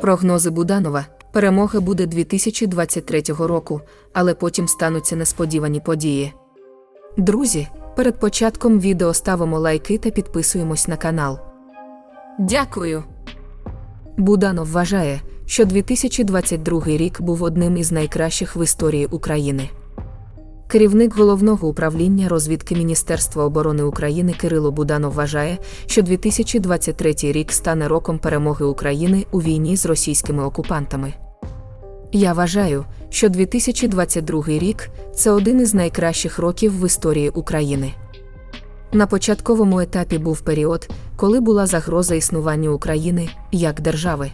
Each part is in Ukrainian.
Прогнози Буданова. перемоги буде 2023 року, але потім стануться несподівані події. Друзі, перед початком відео ставимо лайки та підписуємось на канал. Дякую. Буданов вважає, що 2022 рік був одним із найкращих в історії України. Керівник головного управління розвідки Міністерства оборони України Кирило Буданов вважає, що 2023 рік стане роком перемоги України у війні з російськими окупантами. Я вважаю, що 2022 рік це один із найкращих років в історії України. На початковому етапі був період, коли була загроза існуванню України як держави.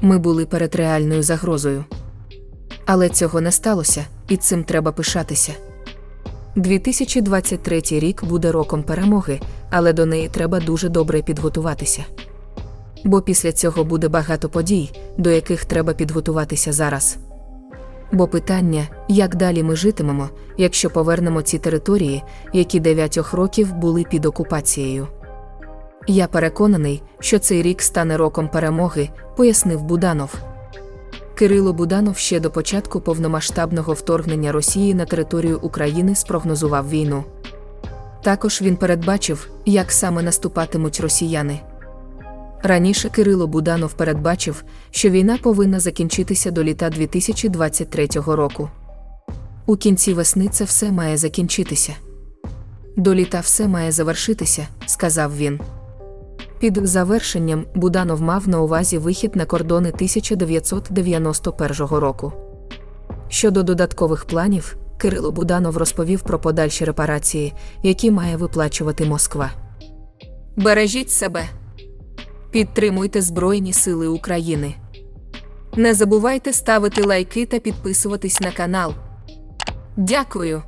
Ми були перед реальною загрозою. Але цього не сталося, і цим треба пишатися. 2023 рік буде роком перемоги, але до неї треба дуже добре підготуватися. Бо після цього буде багато подій, до яких треба підготуватися зараз. Бо питання, як далі ми житимемо, якщо повернемо ці території, які дев'ятьох років були під окупацією. Я переконаний, що цей рік стане роком перемоги, пояснив Буданов. Кирило Буданов ще до початку повномасштабного вторгнення Росії на територію України спрогнозував війну. Також він передбачив, як саме наступатимуть росіяни. Раніше Кирило Буданов передбачив, що війна повинна закінчитися до літа 2023 року. У кінці весни це все має закінчитися. До літа все має завершитися, сказав він. Під завершенням Буданов мав на увазі вихід на кордони 1991 року. Щодо додаткових планів, Кирило Буданов розповів про подальші репарації, які має виплачувати Москва. Бережіть себе. Підтримуйте Збройні Сили України. Не забувайте ставити лайки та підписуватись на канал. Дякую.